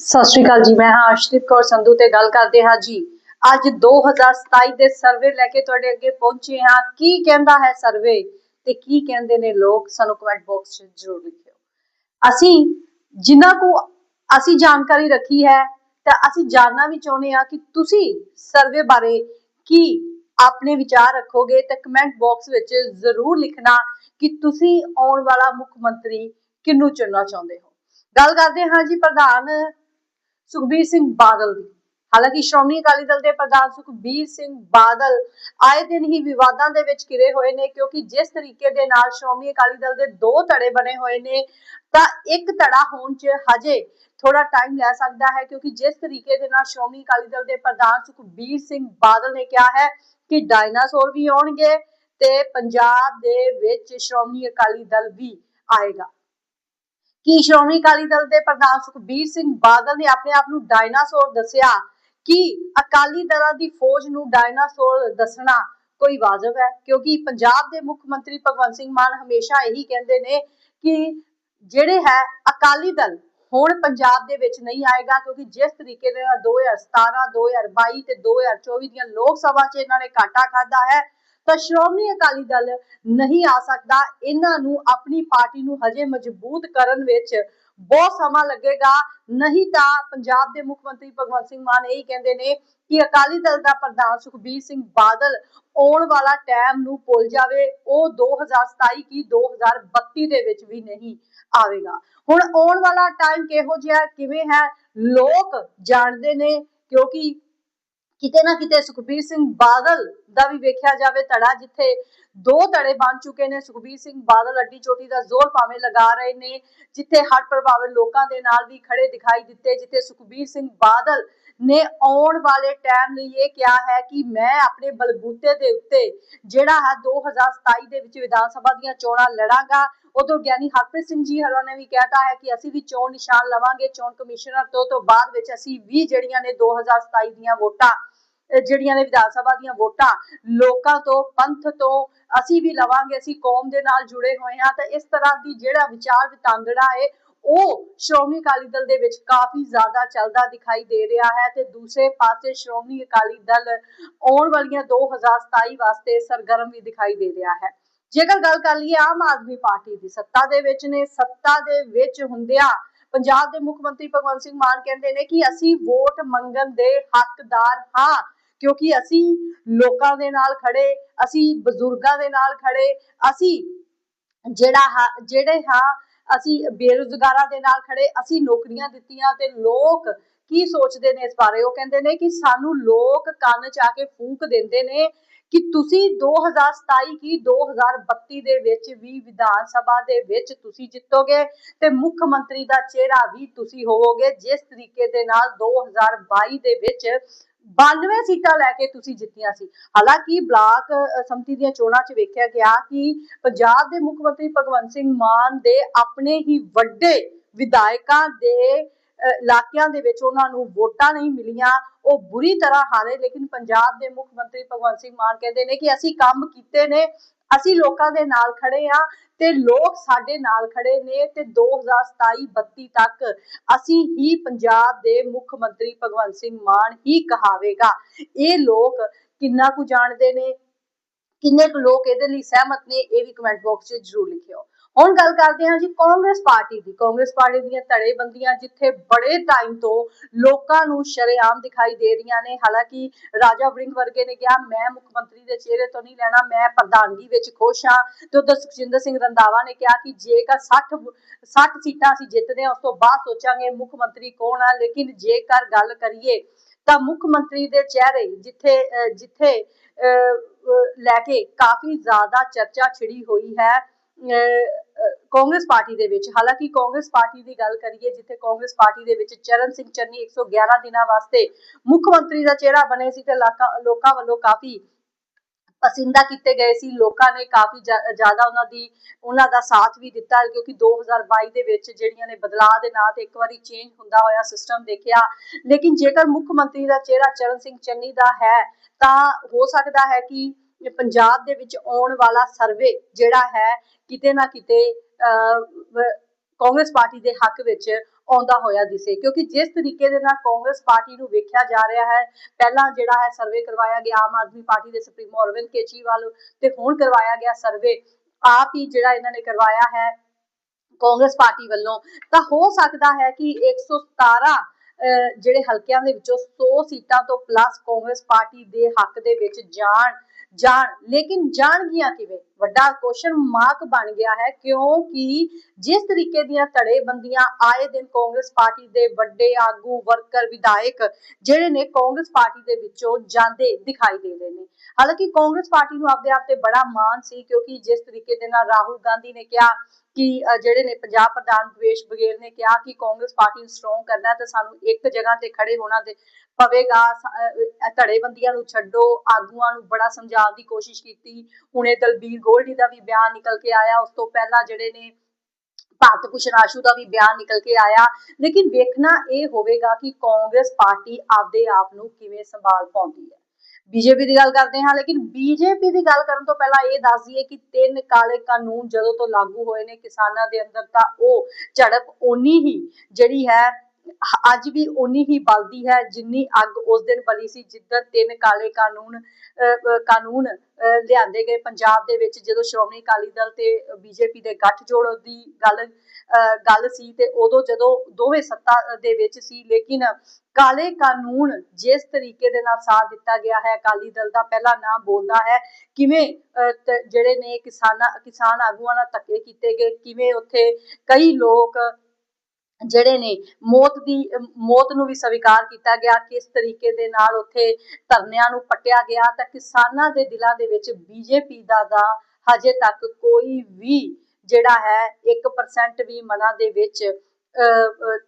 ਸਤਿ ਸ਼੍ਰੀ ਅਕਾਲ ਜੀ, ਮੈਂ ਹਾਂ ਅਰਸ਼ਦੀਪ ਕੌਰ ਸੰਧੂ ਤੇ ਗੱਲ ਕਰਦੇ ਹਾਂ ਜੀ। ਅੱਜ 2027 ਦੇ ਸਰਵੇ ਲੈ ਕੇ ਤੁਹਾਡੇ ਅੱਗੇ ਪਹੁੰਚੇ ਹਾਂ। ਕੀ ਕਹਿੰਦਾ ਹੈ ਸਰਵੇ ਤੇ ਕੀ ਕਹਿੰਦੇ ਨੇ ਲੋਕ? ਸਾਨੂੰ ਕਮੈਂਟ ਬਾਕਸ 'ਚ ਜ਼ਰੂਰ ਲਿਖਿਓ। ਅਸੀਂ ਜਿਨ੍ਹਾਂ ਕੋ ਅਸੀਂ ਜਾਣਕਾਰੀ ਰੱਖੀ ਹੈ, ਤਾਂ ਅਸੀਂ ਜਾਣਨਾ ਵੀ ਚਾਹੁੰਦੇ ਹਾਂ ਕਿ ਤੁਸੀਂ ਸਰਵੇ ਬਾਰੇ ਕੀ ਆਪਣੇ ਵਿਚਾਰ ਰੱਖੋਗੇ ਤਾਂ ਕਮੈਂਟ ਬਾਕਸ ਵਿੱਚ ਜ਼ਰੂਰ ਲਿਖਣਾ ਕਿ ਤੁਸੀਂ ਆਉਣ ਵਾਲਾ ਮੁੱਖ ਮੰਤਰੀ ਕਿਹਨੂੰ ਚੁਣਨਾ ਚਾਹੁੰਦੇ ਹੋ। ਗੱਲ ਕਰਦੇ ਹਾਂ ਜੀ ਪ੍ਰਧਾਨ ਸੁਖਬੀਰ ਸਿੰਘ ਬਾਦਲ ਦੀ। ਹਾਲਾਂਕਿ ਸ਼੍ਰੋਮਣੀ ਅਕਾਲੀ ਦਲ ਦੇ ਪ੍ਰਧਾਨ ਸੁਖਬੀਰ ਸਿੰਘ ਬਾਦਲ ਆਏ ਦਿਨ ਹੀ ਵਿਵਾਦਾਂ ਦੇ ਵਿੱਚ ਘਿਰੇ ਹੋਏ ਨੇ, ਕਿਉਂਕਿ ਜਿਸ ਤਰੀਕੇ ਦੇ ਨਾਲ ਸ਼੍ਰੋਮਣੀ ਅਕਾਲੀ ਦਲ ਦੇ ਦੋ ਧੜੇ ਬਣੇ ਹੋਏ ਨੇ, ਤਾਂ ਇੱਕ ਧੜਾ ਹੋਣ 'ਚ ਹਜੇ ਥੋੜਾ ਟਾਈਮ ਲੈ ਸਕਦਾ ਹੈ, ਕਿਉਂਕਿ ਜਿਸ ਤਰੀਕੇ ਦੇ ਨਾਲ ਸ਼੍ਰੋਮਣੀ ਅਕਾਲੀ ਦਲ ਦੇ ਪ੍ਰਧਾਨ ਸੁਖਬੀਰ ਸਿੰਘ ਬਾਦਲ ਨੇ ਕਿਹਾ ਹੈ ਕਿ ਡਾਇਨਾਸੌਰ ਵੀ ਆਉਣਗੇ ਤੇ ਪੰਜਾਬ ਦੇ ਵਿੱਚ ਸ਼੍ਰੋਮਣੀ ਅਕਾਲੀ ਦਲ ਵੀ ਆਏਗਾ। ਕਿ ਸ਼੍ਰੋਮਣੀ ਅਕਾਲੀ ਦਲ ਦੇ ਪ੍ਰਧਾਨ ਸੁਖਬੀਰ ਸਿੰਘ ਬਾਦਲ ਨੇ ਆਪਣੇ ਆਪ ਨੂੰ ਡਾਇਨਾਸੌਰ ਦੱਸਿਆ ਕਿ ਅਕਾਲੀ ਦਲਾਂ ਦੀ ਫੌਜ ਨੂੰ ਡਾਇਨਾਸੌਰ ਦੱਸਣਾ ਕੋਈ ਵਾਜਬ ਹੈ? ਕਿਉਂਕਿ ਪੰਜਾਬ ਦੇ ਮੁੱਖ ਮੰਤਰੀ ਭਗਵੰਤ ਸਿੰਘ ਮਾਨ ਹਮੇਸ਼ਾ ਇਹੀ ਕਹਿੰਦੇ ਨੇ ਕਿ ਜਿਹੜੇ ਹੈ ਅਕਾਲੀ ਦਲ ਹੁਣ ਪੰਜਾਬ ਦੇ ਵਿੱਚ ਨਹੀਂ ਆਏਗਾ, ਕਿਉਂਕਿ ਜਿਸ ਤਰੀਕੇ ਦੇ ਨਾਲ 2017 2022 ਤੇ 2024 ਦੀਆਂ ਲੋਕ ਸਭਾ 'ਚ ਇਹਨਾਂ ਨੇ ਘਾਟਾ ਖਾਦਾ ਹੈ ਤਾਂ ਸ਼੍ਰੋਮਣੀ ਅਕਾਲੀ ਦਲ ਨਹੀਂ ਆ ਸਕਦਾ। ਇਹਨਾਂ ਨੂੰ ਆਪਣੀ ਪਾਰਟੀ ਨੂੰ ਹਜੇ ਮਜ਼ਬੂਤ ਕਰਨ ਵਿੱਚ ਬਹੁਤ ਸਮਾਂ ਲੱਗੇਗਾ। ਨਹੀਂ ਤਾਂ ਪੰਜਾਬ ਦੇ ਮੁੱਖ ਮੰਤਰੀ ਭਗਵੰਤ ਸਿੰਘ ਮਾਨ ਇਹੀ ਕਹਿੰਦੇ ਨੇ ਕਿ ਅਕਾਲੀ ਦਲ ਦਾ ਪ੍ਰਧਾਨ ਸੁਖਬੀਰ ਸਿੰਘ ਬਾਦਲ ਆਉਣ ਵਾਲਾ ਟਾਈਮ ਨੂੰ ਭੁੱਲ ਜਾਵੇ। ਉਹ 2027 ਕੀ 2032 ਦੇ ਵਿੱਚ ਵੀ ਨਹੀਂ ਆਵੇਗਾ। ਹੁਣ ਆਉਣ ਵਾਲਾ ਟਾਈਮ ਕਿਹੋ ਜਿਹਾ ਕਿਵੇਂ ਹੈ? ਲੋਕ ਜਾਣਦੇ ਨੇ ਕਿਉਂਕਿ ਕਿਤੇ ਨਾ ਕਿਤੇ ਸੁਖਬੀਰ ਸਿੰਘ ਬਾਦਲ ਦਾ ਵੀ ਵੇਖਿਆ ਜਾਵੇ ਧੜਾ, ਜਿੱਥੇ ਦੋ ਧੜੇ ਬਣ ਚੁੱਕੇ ਨੇ। ਸੁਖਬੀਰ ਸਿੰਘ ਬਾਦਲ ਅੱਡੀ ਚੋਟੀ ਦਾ ਜ਼ੋਰ ਭਾਵੇਂ ਲਗਾ ਰਹੇ ਨੇ, ਜਿੱਥੇ ਹੜ ਪ੍ਰਭਾਵਿਤ ਲੋਕਾਂ ਦੇ ਨਾਲ ਵੀ ਖੜੇ ਦਿਖਾਈ ਦਿੱਤੇ, ਜਿੱਥੇ ਸੁਖਬੀਰ ਸਿੰਘ ਬਾਦਲ ਨੇ ਆਉਣ ਵਾਲੇ ਟਾਈਮ ਲਈ ਇਹ ਕਿਹਾ ਹੈ ਕਿ ਮੈਂ ਆਪਣੇ ਬਲਬੂਤੇ ਦੇ ਉੱਤੇ ਜਿਹੜਾ ਹੈ 2027 ਦੇ ਵਿੱਚ ਵਿਧਾਨ ਸਭਾ ਦੀਆਂ ਚੋਣਾਂ ਲੜਾਂਗਾ ਉਦੋਂ ਗਿਆਨੀ ਹਰਪ੍ਰੀਤ ਸਿੰਘ ਜੀ ਹਰਾਂ ਨੇ ਵੀ ਕਹਿਤਾ ਹੈ ਕਿ ਅਸੀਂ ਵੀ ਚੋਣ ਨਿਸ਼ਾਨ ਲਵਾਂਗੇ, ਚੋਣ ਕਮਿਸ਼ਨਰ ਤੋਂ ਤੋਂ ਬਾਅਦ ਵਿੱਚ ਅਸੀਂ ਵੀ ਜਿਹੜੀਆਂ ਨੇ 2027 ਦੀਆਂ ਵੋਟਾਂ ਜਿਹੜੀਆਂ ਨੇ ਵਿਧਾਨ ਸਭਾ ਦੀਆਂ ਵੋਟਾਂ, ਲੋਕਾਂ ਤੋਂ, ਪੰਥ ਤੋਂ ਅਸੀਂ ਵੀ ਲਵਾਂਗੇ, ਅਸੀਂ ਕੌਮ ਦੇ ਨਾਲ ਜੁੜੇ ਹੋਏ ਹਾਂ, ਤਾਂ ਇਸ ਤਰ੍ਹਾਂ ਦੀ ਜਿਹੜਾ ਵਿਚਾਰ ਵਿਤੰਦੜਾ ਹੈ ਉਹ ਸ਼੍ਰੋਮਣੀ ਅਕਾਲੀ ਦਲ ਦੇ ਵਿੱਚ ਕਾਫੀ ਜ਼ਿਆਦਾ ਚੱਲਦਾ ਦਿਖਾਈ ਦੇ ਰਿਹਾ ਹੈ ਤੇ ਦੂਸਰੇ ਪਾਸੇ ਸ਼੍ਰੋਮਣੀ ਅਕਾਲੀ ਦਲ ਆਉਣ ਵਾਲੀਆਂ 2027 ਵਾਸਤੇ ਸਰਗਰਮ ਵੀ ਦਿਖਾਈ ਦੇ ਰਿਹਾ ਹੈ। ਜੇਕਰ ਗੱਲ ਕਰ ਲਈਏ ਆਮ ਆਦਮੀ ਪਾਰਟੀ ਦੀ, ਸੱਤਾ ਦੇ ਵਿੱਚ ਨੇ, ਸੱਤਾ ਦੇ ਵਿੱਚ ਹੁੰਦਿਆਂ ਪੰਜਾਬ ਦੇ ਮੁੱਖ ਮੰਤਰੀ ਭਗਵੰਤ ਸਿੰਘ ਮਾਨ ਕਹਿੰਦੇ ਨੇ ਕਿ ਅਸੀਂ ਵੋਟ ਮੰਗਣ ਦੇ ਹੱਕਦਾਰ ਹਾਂ, ਕਿਉਂਕਿ ਅਸੀਂ ਲੋਕਾਂ ਦੇ ਨਾਲ ਖੜੇ, ਅਸੀਂ ਬਜ਼ੁਰਗਾਂ ਦੇ ਨਾਲ ਖੜੇ, ਅਸੀਂ ਜਿਹੜਾ ਜਿਹੜੇ ਹਾਂ ਅਸੀਂ ਬੇਰੁਜ਼ਗਾਰਾਂ ਦੇ ਨਾਲ ਖੜੇ, ਅਸੀਂ ਨੌਕਰੀਆਂ ਦਿੱਤੀਆਂ ਤੇ ਲੋਕ ਕੀ ਸੋਚਦੇ ਨੇ ਇਸ ਬਾਰੇ? ਉਹ ਕਹਿੰਦੇ ਨੇ ਕਿ ਸਾਨੂੰ ਲੋਕ ਕੰਨ ਚ ਆ ਕੇ ਫੂਕ ਦਿੰਦੇ ਨੇ ਕਿ ਤੁਸੀਂ 2027 ਕੀ 2032 ਦੇ ਵਿੱਚ ਵੀ ਵਿਧਾਨ ਸਭਾ ਦੇ ਵਿੱਚ ਤੁਸੀਂ ਜਿੱਤੋਗੇ ਤੇ ਮੁੱਖ ਮੰਤਰੀ ਦਾ ਚਿਹਰਾ ਵੀ ਤੁਸੀਂ ਹੋਵੋਗੇ। ਜਿਸ ਤਰੀਕੇ ਦੇ ਨਾਲ 2022 ਦੇ ਵਿੱਚ 92 ਸੀਟਾਂ ਲੈ ਕੇ ਤੁਸੀਂ ਜਿੱਤੀਆਂ ਸੀ। ਹਾਲਾਂਕਿ ਬਲਾਕ ਸੰਮਤੀ ਦੀਆਂ ਚੋਣਾਂ 'ਚ ਵੇਖਿਆ ਗਿਆ ਕਿ ਪੰਜਾਬ ਦੇ ਮੁੱਖ ਮੰਤਰੀ ਭਗਵੰਤ ਸਿੰਘ ਮਾਨ ਦੇ ਆਪਣੇ ਹੀ ਵੱਡੇ ਵਿਧਾਇਕਾਂ ਦੇ ਇਲਾਕਿਆਂ ਦੇ ਵਿੱਚ ਉਹਨਾਂ ਨੂੰ ਵੋਟਾਂ ਨਹੀਂ ਮਿਲੀਆਂ। ਉਹ ਬੁਰੀ ਤਰ੍ਹਾਂ ਹਾਰੇ, ਲੇਕਿਨ ਪੰਜਾਬ ਦੇ ਮੁੱਖ ਮੰਤਰੀ ਭਗਵੰਤ ਸਿੰਘ ਮਾਨ ਕਹਿੰਦੇ ਨੇ ਕਿ ਅਸੀਂ ਕੰਮ ਕੀਤੇ ਨੇ, ਅਸੀਂ ਲੋਕਾਂ ਦੇ ਨਾਲ ਖੜੇ ਆ ਤੇ ਲੋਕ ਸਾਡੇ ਨਾਲ ਖੜੇ ਨੇ ਤੇ 2027 32 ਤੱਕ ਅਸੀਂ ਹੀ ਪੰਜਾਬ ਦੇ ਮੁੱਖ ਮੰਤਰੀ ਭਗਵੰਤ ਸਿੰਘ ਮਾਨ ਹੀ ਕਹਾਵੇਗਾ। ਇਹ ਲੋਕ ਕਿੰਨਾ ਕੁ ਜਾਣਦੇ ਨੇ? ਕਿੰਨੇ ਕੁ ਲੋਕ ਇਹਦੇ ਲਈ ਸਹਿਮਤ ਨੇ? ਇਹ ਵੀ ਕਮੈਂਟ ਬਾਕਸ 'ਚ ਜ਼ਰੂਰ ਲਿਖਿਓ। ਹੁਣ ਗੱਲ ਕਰਦੇ ਹਾਂ ਜੀ ਕਾਂਗਰਸ ਪਾਰਟੀ ਦੀ। ਕਾਂਗਰਸ ਪਾਰਟੀ ਦੀਆਂ ਧੜੇਬੰਦੀਆਂ ਜਿੱਥੇ ਬੜੇ ਟਾਈਮ ਤੋਂ ਲੋਕਾਂ ਨੂੰ ਸ਼ਰੇਆਮ ਦਿਖਾਈ ਦੇ ਰਹੀਆਂ ਨੇ। ਹਾਲਾਂਕਿ ਰਾਜਾ ਵੜਿੰਗ ਵਰਗੇ ਨੇ ਕਿਹਾ, ਮੈਂ ਮੁੱਖ ਮੰਤਰੀ ਦੇ ਚਿਹਰੇ ਤੋਂ ਨਹੀਂ ਲੈਣਾ, ਮੈਂ ਪ੍ਰਧਾਨਗੀ ਵਿੱਚ ਖੁਸ਼ ਹਾਂ। ਤੇ ਉਧਰ ਸੁਖਜਿੰਦਰ ਸਿੰਘ ਰੰਦਾਵਾ ਨੇ ਕਿਹਾ ਕਿ ਜੇਕਰ 60 60 ਸੀਟਾਂ ਅਸੀਂ ਜਿੱਤਦੇ ਹਾਂ, ਉਸ ਤੋਂ ਬਾਅਦ ਸੋਚਾਂਗੇ ਮੁੱਖ ਮੰਤਰੀ ਕੌਣ ਆ। ਲੇਕਿਨ ਜੇਕਰ ਗੱਲ ਕਰੀਏ ਤਾਂ ਮੁੱਖ ਮੰਤਰੀ ਦੇ ਚਿਹਰੇ ਜਿੱਥੇ ਜਿੱਥੇ ਲੈ ਕੇ ਕਾਫੀ ਜ਼ਿਆਦਾ ਚਰਚਾ ਛਿੜੀ ਹੋਈ ਹੈ ਕਾਂਗਰਸ ਪਾਰਟੀ ਦੇ ਵਿੱਚ। ਹਾਲਾਂਕਿ ਕਾਂਗਰਸ ਪਾਰਟੀ ਦੀ ਗੱਲ ਕਰੀਏ, ਜਿੱਥੇ ਕਾਂਗਰਸ ਪਾਰਟੀ ਦੇ ਵਿੱਚ ਚਰਨ ਸਿੰਘ ਚੰਨੀ 111 ਦਿਨਾਂ ਵਾਸਤੇ ਮੁੱਖ ਮੰਤਰੀ ਦਾ ਚਿਹਰਾ ਬਣੇ ਸੀ ਤੇ ਲੋਕਾਂ ਵੱਲੋਂ ਕਾਫੀ ਪਸੰਦਾ ਕੀਤੇ ਗਏ ਸੀ। ਲੋਕਾਂ ਨੇ ਕਾਫੀ ਜ਼ਿਆਦਾ ਉਹਨਾਂ ਦੀ, ਉਹਨਾਂ ਦਾ ਸਾਥ ਵੀ ਦਿੱਤਾ ਕਿਉਂਕਿ 2022 ਦੇ ਵਿੱਚ ਜਿਹੜੀਆਂ ਨੇ ਬਦਲਾਅ ਦੇ ਨਾਂ ਤੇ ਇੱਕ ਵਾਰੀ ਚੇਂਜ ਹੁੰਦਾ ਹੋਇਆ ਸਿਸਟਮ ਦੇਖਿਆ। ਲੇਕਿਨ ਜੇਕਰ ਮੁੱਖ ਮੰਤਰੀ ਦਾ ਚਿਹਰਾ ਚਰਨ ਸਿੰਘ ਚੰਨੀ ਦਾ ਹੈ, ਤਾਂ ਹੋ ਸਕਦਾ ਹੈ ਕਿ ਪੰਜਾਬ ਦੇ ਵਿੱਚ ਆਉਣ ਵਾਲਾ ਸਰਵੇ ਜਿਹੜਾ ਹੈ, ਕਿਤੇ ਨਾ ਕਿਤੇ ਕਾਂਗਰਸ ਪਾਰਟੀ ਦੇ ਹੱਕ ਵਿੱਚ ਆਉਂਦਾ ਹੋਇਆ ਦਿਸੇ। ਕਿਉਂਕਿ ਜਿਸ ਤਰੀਕੇ ਦੇ ਨਾਲ ਕਾਂਗਰਸ ਪਾਰਟੀ ਨੂੰ ਵੇਖਿਆ ਜਾ ਰਿਹਾ ਹੈ ਪਹਿਲਾਂ ਜਿਹੜਾ ਹੈ ਸਰਵੇ ਕਰਵਾਇਆ ਗਿਆ ਆਮ ਆਦਮੀ ਪਾਰਟੀ ਦੇ ਸੁਪਰੀਮੋ ਅਰਵਿੰਦ ਕੇਜਰੀਵਾਲ ਤੇ ਹੁਣ ਕਰਵਾਇਆ ਗਿਆ ਸਰਵੇ। ਆਪ ਹੀ ਜਿਹੜਾ ਇਹਨਾਂ ਨੇ ਕਰਵਾਇਆ ਹੈ ਕਾਂਗਰਸ ਪਾਰਟੀ ਵੱਲੋਂ ਤਾਂ ਹੋ ਸਕਦਾ ਹੈ ਕਿ 117 ਅਹ, ਜਿਹੜੇ ਹਲਕਿਆਂ ਦੇ ਵਿੱਚੋਂ 100 ਸੀਟਾਂ ਤੋਂ ਪਲੱਸ ਕਾਂਗਰਸ ਪਾਰਟੀ ਦੇ ਹੱਕ ਦੇ ਵਿੱਚ ਜਾਣ ਜਾਣ। ਲੇਕਿਨ ਜਾਣਗੀਆਂ ਕਿਵੇਂ? ਵੱਡਾ ਕੁਐਸਚਨ ਮਾਰਕ ਬਣ ਗਿਆ ਹੈ, ਕਿਉਂਕਿ ਜਿਸ ਤਰੀਕੇ ਦੀਆਂ ਧੜੇਬੰਦੀਆਂ ਆਏ ਦਿਨ ਕਾਂਗਰਸ ਪਾਰਟੀ ਦੇ ਵੱਡੇ ਆਗੂ, ਵਰਕਰ, ਵਿਧਾਇਕ ਜਿਹੜੇ ਨੇ ਕਾਂਗਰਸ ਪਾਰਟੀ ਦੇ ਵਿੱਚੋਂ ਜਾਂਦੇ ਦਿਖਾਈ ਦੇ ਰਹੇ ਨੇ। ਹਾਲਾਂਕਿ ਕਾਂਗਰਸ ਪਾਰਟੀ ਨੂੰ ਆਪਦੇ ਆਪ ਤੇ ਬੜਾ ਮਾਣ ਸੀ, ਕਿਉਂਕਿ ਜਿਸ ਤਰੀਕੇ ਦੇ ਨਾਲ ਰਾਹੁਲ ਗਾਂਧੀ ਨੇ ਕਿਹਾ ਕਿ ਜਿਹੜੇ ਨੇ ਪੰਜਾਬ ਪ੍ਰਧਾਨ ਭੁਪੇਸ਼ ਬਘੇਲ ਨੇ ਕਿਹਾ ਕਿ ਕਾਂਗਰਸ ਪਾਰਟੀ ਨੂੰ ਸਟਰੋਂਗ ਕਰਨਾ ਤੇ ਸਾਨੂੰ ਇੱਕ ਜਗ੍ਹਾ ਤੇ ਖੜੇ ਹੋਣਾ ਤੇ ਪਵੇਗਾ ਧੜੇਬੰਦੀਆਂ ਨੂੰ ਛੱਡੋ, ਆਗੂਆਂ ਨੂੰ ਬੜਾ ਸਮਝਾਉਣ ਦੀ ਕੋਸ਼ਿਸ਼ ਕੀਤੀ। ਹੁਣੇ ਦਲਬੀਰ ਗੋਲਡੀ ਦਾ ਵੀ ਬਿਆਨ ਨਿਕਲ ਕੇ ਆਇਆ, ਉਸ ਤੋਂ ਪਹਿਲਾਂ ਜਿਹੜੇ ਨੇ ਭਾਰਤ ਭੂਸ਼ਣ ਆਸ਼ੂ ਦਾ ਵੀ ਬਿਆਨ ਨਿਕਲ ਕੇ ਆਇਆ। ਲੇਕਿਨ ਵੇਖਣਾ ਇਹ ਹੋਵੇਗਾ ਕਿ ਕਾਂਗਰਸ ਪਾਰਟੀ ਆਪਦੇ ਆਪ ਨੂੰ ਕਿਵੇਂ ਸੰਭਾਲ ਪਾਉਂਦੀ ਹੈ। ਬੀਜੇਪੀ ਦੀ ਗੱਲ ਕਰਦੇ ਹਾਂ, ਲੇਕਿਨ ਬੀਜੇਪੀ ਦੀ ਗੱਲ ਕਰਨ ਤੋਂ ਪਹਿਲਾਂ ਇਹ ਦੱਸ ਦਈਏ ਕਿ ਤਿੰਨ ਕਾਲੇ ਕਾਨੂੰਨ ਜਦੋਂ ਤੋਂ ਲਾਗੂ ਹੋਏ ਨੇ ਕਿਸਾਨਾਂ ਦੇ ਅੰਦਰ ਤਾਂ ਉਹ ਝੜਪ ਓਨੀ ਹੀ ਜਿਹੜੀ ਹੈ ਅੱਜ ਵੀ ਓਨੀ ਹੀ ਬਲਦੀ ਹੈ ਜਿੰਨੀ ਅੱਗ ਉਸ ਦਿਨ ਬਲੀ ਸੀ ਜਿੱਦਣ ਤਿੰਨ ਕਾਲੇ ਕਾਨੂੰਨ ਕਾਨੂੰਨ ਲਿਆਂਦੇ ਗਏ ਪੰਜਾਬ ਦੇ ਵਿੱਚ, ਜਦੋਂ ਸ਼੍ਰੋਮਣੀ ਅਕਾਲੀ ਦਲ ਤੇ ਬੀਜੇਪੀ ਦੇ ਗੱਠਜੋੜ ਦੀ ਗੱਲ ਗੱਲ ਸੀ ਤੇ ਉਦੋਂ ਜਦੋਂ ਦੋਵੇਂ ਸੱਤਾ ਦੇ ਵਿੱਚ ਸੀ, ਲੇਕਿਨ ਕਾਲੇ ਕਾਨੂੰਨ ਜਿਸ ਤਰੀਕੇ ਦੇ ਨਾਲ ਸਾਥ ਦਿੱਤਾ ਗਿਆ ਹੈ, ਅਕਾਲੀ ਦਲ ਦਾ ਪਹਿਲਾ ਨਾਮ ਬੋਲਦਾ ਹੈ, ਕਿਵੇਂ ਜਿਹੜੇ ਨੇ ਕਿਸਾਨਾਂ, ਕਿਸਾਨ ਆਗੂਆਂ ਨਾਲ ਧੱਕੇ ਕੀਤੇ ਗਏ, ਕਿਵੇਂ ਉੱਥੇ ਕਈ ਲੋਕ ਜਿਹੜੇ ਨੇ, ਮੌਤ ਦੀ, ਮੌਤ ਨੂੰ ਵੀ ਸਵੀਕਾਰ ਕੀਤਾ ਗਿਆ, ਕਿਸ ਤਰੀਕੇ ਦੇ ਨਾਲ ਉੱਥੇ ਧਰਨਿਆਂ ਨੂੰ ਪੱਟਿਆ ਗਿਆ, ਤਾਂ ਕਿਸਾਨਾਂ ਦੇ ਦਿਲਾਂ ਦੇ ਵਿੱਚ ਬੀਜੇਪੀ ਦਾ ਦਾ ਹਜੇ ਤੱਕ ਕੋਈ ਵੀ ਜਿਹੜਾ ਹੈ 1% ਵੀ ਮਨਾਂ ਦੇ ਵਿੱਚ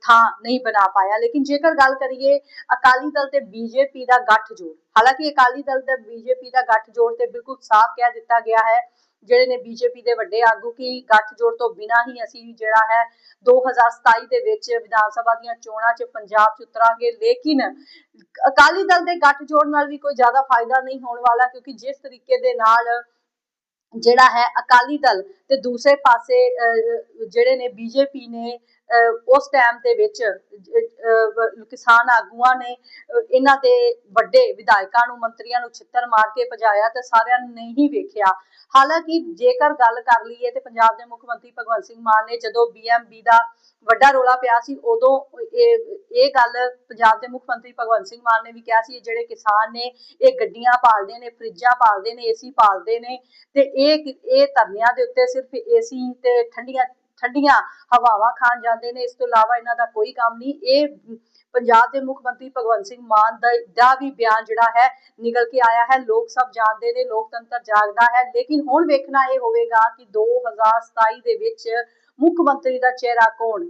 ਥਾਂ ਨਹੀਂ ਬਣਾ ਪਾਇਆ। ਲੇਕਿਨ ਜੇਕਰ ਗੱਲ ਕਰੀਏ, ਅਕਾਲੀ ਦਲ ਤੇ ਬੀਜੇਪੀ ਦਾ ਗੱਠਜੋੜ, ਹਾਲਾਂਕਿ ਅਕਾਲੀ ਦਲ ਤੇ ਬੀਜੇਪੀ ਦਾ ਗੱਠਜੋੜ ਤੇ ਬਿਲਕੁਲ ਸਾਫ਼ ਕਹਿ ਦਿੱਤਾ ਗਿਆ ਹੈ ਜਿਹੜੇ ਨੇ ਬੀਜੇਪੀ ਦੇ ਵੱਡੇ ਆਗੂ ਕੀ ਗੱਠਜੋੜ ਤੋਂ ਬਿਨਾਂ ਹੀ ਅਸੀਂ ਜਿਹੜਾ ਹੈ 2027 ਦੇ ਵਿੱਚ ਵਿਧਾਨ ਸਭਾ ਦੀਆਂ ਚੋਣਾਂ 'ਚ ਪੰਜਾਬ 'ਚ ਉਤਰਾਂਗੇ। ਲੇਕਿਨ ਅਕਾਲੀ ਦਲ ਦੇ ਗੱਠਜੋੜ ਨਾਲ ਵੀ ਕੋਈ ਜ਼ਿਆਦਾ ਫਾਇਦਾ ਨਹੀਂ ਹੋਣ ਵਾਲਾ ਕਿਉਂਕਿ ਜਿਸ ਤਰੀਕੇ ਦੇ ਨਾਲ ਜਿਹੜਾ ਹੈ ਅਕਾਲੀ ਦਲ ਤੇ ਦੂਸਰੇ ਪਾਸੇ ਜਿਹੜੇ ਨੇ ਬੀਜੇਪੀ ਨੇ ਉਸ ਟਾਈਮ ਦੇ ਵਿੱਚ ਕਿਸਾਨ ਆਗੂਆਂ ਨੇ ਇਹਨਾਂ ਦੇ ਵੱਡੇ ਵਿਧਾਇਕਾਂ ਨੂੰ, ਮੰਤਰੀਆਂ ਨੂੰ ਛਿੱਤਰ ਮਾਰ ਕੇ ਭਜਾਇਆ ਤੇ ਸਾਰਿਆਂ ਨੇ ਨਹੀਂ ਵੇਖਿਆ। ਹਾਲਾਂਕਿ ਜੇਕਰ ਗੱਲ ਕਰ ਲਈਏ ਤੇ ਪੰਜਾਬ ਦੇ ਮੁੱਖ ਮੰਤਰੀ ਭਗਵੰਤ ਸਿੰਘ ਮਾਨ ਨੇ ਜਦੋਂ ਬੀਐਮਬੀ ਦਾ ਵੱਡਾ ਰੋਲਾ ਪਿਆ ਸੀ, ਉਦੋਂ ਇਹ ਇਹ ਗੱਲ ਪੰਜਾਬ ਦੇ ਮੁੱਖ ਮੰਤਰੀ ਭਗਵੰਤ ਸਿੰਘ ਮਾਨ ਨੇ ਵੀ ਕਿਹਾ ਸੀ ਜਿਹੜੇ ਕਿਸਾਨ ਨੇ, ਇਹ ਗੱਡੀਆਂ ਪਾਲਦੇ ਨੇ, ਫਰਿੱਜਾਂ ਪਾਲਦੇ ਨੇ, ਏਸੀ ਪਾਲਦੇ ਨੇ, ਤੇ ਇਹ ਇਹ ਧਰਨਿਆਂ ਦੇ ਉੱਤੇ ਸਿਰਫ ਏਸੀ ਤੇ ਠੰਡੀਆਂ ਠੰਡੀਆਂ ਹਵਾਵਾਂ ਖਾਣ ਜਾਂਦੇ ਨੇ, ਇਸ ਤੋਂ ਇਲਾਵਾ ਇਹਨਾਂ ਦਾ ਕੋਈ ਕੰਮ ਨਹੀਂ। ਇਹ ਪੰਜਾਬ ਦੇ ਮੁੱਖ ਮੰਤਰੀ ਭਗਵੰਤ ਸਿੰਘ ਮਾਨ ਦਾ ਵੀ ਬਿਆਨ ਜਿਹੜਾ ਹੈ, ਨਿਕਲ ਕੇ ਆਇਆ ਹੈ। ਲੋਕ ਸਭ ਜਾਣਦੇ ਨੇ, ਲੋਕਤੰਤਰ ਜਾਗਦਾ ਹੈ। ਲੇਕਿਨ ਹੁਣ ਵੇਖਣਾ ਇਹ ਹੋਵੇਗਾ ਕਿ 2027 ਦੇ ਵਿੱਚ ਮੁੱਖ ਮੰਤਰੀ ਦਾ ਚਿਹਰਾ ਕੌਣ?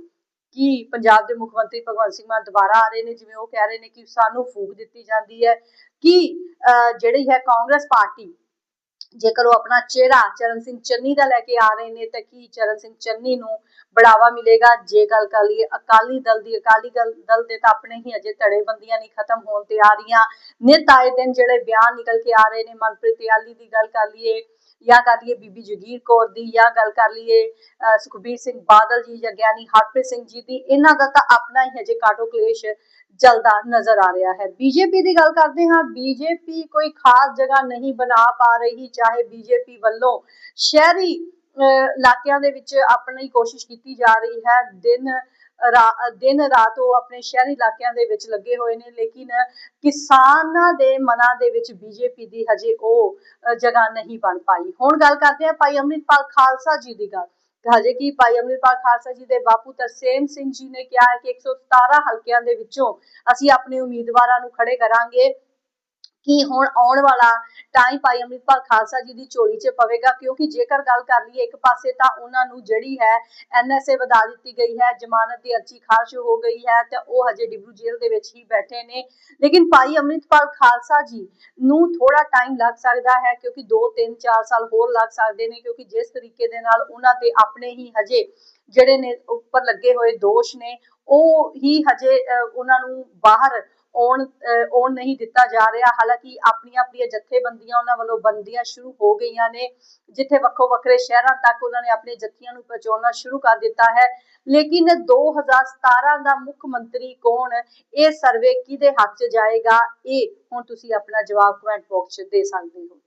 ਕੀ ਪੰਜਾਬ ਦੇ ਮੁੱਖ ਮੰਤਰੀ ਭਗਵੰਤ ਸਿੰਘ ਮਾਨ ਦੁਬਾਰਾ ਆ ਰਹੇ ਨੇ? ਜਿਵੇਂ ਉਹ ਕਹਿ ਰਹੇ ਨੇ ਕਿ ਸਾਨੂੰ ਫੂਕ ਦਿੱਤੀ ਜਾਂਦੀ ਹੈ। ਕਿ ਜਿਹੜੀ ਹੈ ਕਾਂਗਰਸ ਪਾਰਟੀ ਜੇਕਰ ਉਹ ਆਪਣਾ ਚਿਹਰਾ ਚਰਨ ਸਿੰਘ ਚੰਨੀ ਦਾ ਲੈ ਕੇ ਆ ਰਹੇ ਨੇ, ਤਾਂ ਕੀ ਚਰਨ ਸਿੰਘ ਚੰਨੀ ਨੂੰ ਬੜਾਵਾ ਮਿਲੇਗਾ? ਜੇ ਗੱਲ ਕਰ ਲਈਏ ਅਕਾਲੀ ਦਲ ਦੀ, ਅਕਾਲੀ ਦਲ ਦੇ ਤਾਂ ਆਪਣੇ ਹੀ ਅਜੇ ਧੜੇਬੰਦੀਆਂ ਨਹੀਂ ਖਤਮ ਹੋਣ ਤੇ ਆ ਰਹੀਆਂ ਨਿਤ ਆਏ ਦਿਨ ਜਿਹੜੇ ਬਿਆਨ ਨਿਕਲ ਕੇ ਆ ਰਹੇ ਨੇ, ਮਨਪ੍ਰੀਤ ਯਾਲੀ ਦੀ ਗੱਲ ਕਰ ਲਈਏ ਜਾਂ ਕਰ ਲਈਏ ਬੀਬੀ ਜਗੀਰ ਕੌਰ ਦੀ ਜਾਂ ਗੱਲ ਕਰ ਲਈਏ ਸੁਖਬੀਰ ਸਿੰਘ ਬਾਦਲ ਜੀ ਜਾਂ ਗਿਆਨੀ ਹਰਪ੍ਰੀਤ ਸਿੰਘ ਜੀ ਦੀ, ਇਹਨਾਂ ਦਾ ਤਾਂ ਆਪਣਾ ਹੀ ਹਜੇ ਕਾਟੋ ਕਲੇਸ਼ ਜਲਦਾ ਨਜ਼ਰ ਆ ਰਿਹਾ ਹੈ। ਬੀਜੇਪੀ ਦੀ ਗੱਲ ਕਰਦੇ ਹਾਂ। ਬੀਜੇਪੀ ਕੋਈ ਖਾਸ ਜਗ੍ਹਾ ਨਹੀਂ ਬਣਾ ਪਾ ਰਹੀ, ਚਾਹੇ ਬੀਜੇਪੀ ਵੱਲੋਂ ਸ਼ਹਿਰੀ ਇਲਾਕਿਆਂ ਦੇ ਵਿੱਚ ਆਪਣੀ ਕੋਸ਼ਿਸ਼ ਕੀਤੀ ਜਾ ਰਹੀ ਹੈ। ਦਿਨ ਦਿਨ ਰਾਤ ਉਹ ਆਪਣੇ ਸ਼ਹਿਰੀ ਇਲਾਕਿਆਂ ਦੇ ਵਿੱਚ ਲੱਗੇ ਹੋਏ ਨੇ, ਲੇਕਿਨ ਕਿਸਾਨਾਂ ਦੇ ਮਨਾਂ ਦੇ ਵਿੱਚ ਬੀਜੇਪੀ ਦੀ ਹਜੇ ਉਹ ਜਗ੍ਹਾ ਨਹੀਂ ਬਣ ਪਾਈ। ਹੁਣ ਗੱਲ ਕਰਦੇ ਹਾਂ ਭਾਈ ਅੰਮ੍ਰਿਤਪਾਲ ਖਾਲਸਾ ਜੀ ਦੀ ਗੱਲ। ਹਜੇ ਕਿ ਭਾਈ ਅੰਮ੍ਰਿਤਪਾਲ ਖਾਲਸਾ ਜੀ ਦੇ ਬਾਪੂ ਤਰਸੇਮ ਸਿੰਘ ਜੀ ਨੇ ਕਿਹਾ ਹੈ ਕਿ 117 ਹਲਕਿਆਂ ਦੇ ਵਿੱਚੋਂ ਅਸੀਂ ਆਪਣੇ ਉਮੀਦਵਾਰਾਂ ਨੂੰ ਖੜੇ ਕਰਾਂਗੇ। ਕਿ ਹੁਣ ਆਉਣ ਵਾਲਾ ਟਾਈਮ ਭਾਈ ਅੰਮ੍ਰਿਤਪਾਲ ਖਾਲਸਾ ਜੀ ਦੀ ਝੋਲੀ 'ਚ ਪਵੇਗਾ ਕਿਉਂਕਿ ਜੇਕਰ ਗੱਲ ਕਰ ਲਈਏ ਇੱਕ ਪਾਸੇ ਤਾਂ ਉਹਨਾਂ ਨੂੰ ਜਿਹੜੀ ਹੈ ਐਨਐਸਏ ਵਧਾ ਦਿੱਤੀ ਗਈ ਹੈ ਜ਼ਮਾਨਤ ਦੀ ਅਰਜ਼ੀ ਖਾਰਜ ਹੋ ਗਈ ਹੈ ਤੇ ਉਹ ਹਜੇ ਡਿਬਰੂ ਜੇਲ੍ਹ ਦੇ ਵਿੱਚ ਹੀ ਬੈਠੇ ਨੇ। ਲੇਕਿਨ ਭਾਈ ਅੰਮ੍ਰਿਤਪਾਲ ਖਾਲਸਾ ਜੀ ਨੂੰ ਥੋੜਾ ਟਾਈਮ ਲੱਗ ਸਕਦਾ ਹੈ ਕਿਉਂਕਿ 2 3 4 ਸਾਲ ਹੋਰ ਲੱਗ ਸਕਦੇ ਨੇ ਕਿਉਂਕਿ ਜਿਸ ਤਰੀਕੇ ਦੇ ਨਾਲ ਉਹਨਾਂ ਤੇ ਆਪਣੇ ਹੀ ਹਜੇ ਜਿਹੜੇ ਨੇ ਉੱਪਰ ਲੱਗੇ ਹੋਏ ਦੋਸ਼ ਨੇ ਉਹ ਹੀ ਹਜੇ ਅਹ, ਉਹਨਾਂ ਨੂੰ ਬਾਹਰ ਆਉਣ ਆਉਣ ਨਹੀਂ ਦਿੱਤਾ ਜਾ ਰਿਹਾ। ਹਾਲਾਂਕਿ ਆਪਣੀਆਂ ਆਪਣੀਆਂ ਜਥੇਬੰਦੀਆਂ ਉਹਨਾਂ ਵੱਲੋਂ ਬੰਦੀਆਂ ਸ਼ੁਰੂ ਹੋ ਗਈਆਂ ਨੇ, ਜਿੱਥੇ ਵੱਖੋ ਵੱਖਰੇ ਸ਼ਹਿਰਾਂ ਤੱਕ ਉਹਨਾਂ ਨੇ ਆਪਣੇ ਜਥੀਆਂ ਨੂੰ ਪਹੁੰਚਾਉਣਾ ਸ਼ੁਰੂ ਕਰ ਦਿੱਤਾ ਹੈ। ਲੇਕਿਨ 2017 ਦਾ ਮੁੱਖ ਮੰਤਰੀ ਕੌਣ? ਇਹ ਸਰਵੇ ਕਿਹਦੇ ਹੱਥ 'ਚ ਜਾਏਗਾ? ਇਹ ਹੁਣ ਤੁਸੀਂ ਆਪਣਾ ਜਵਾਬ ਕਮੈਂਟ ਬਾਕਸ 'ਚ ਦੇ ਸਕਦੇ ਹੋ।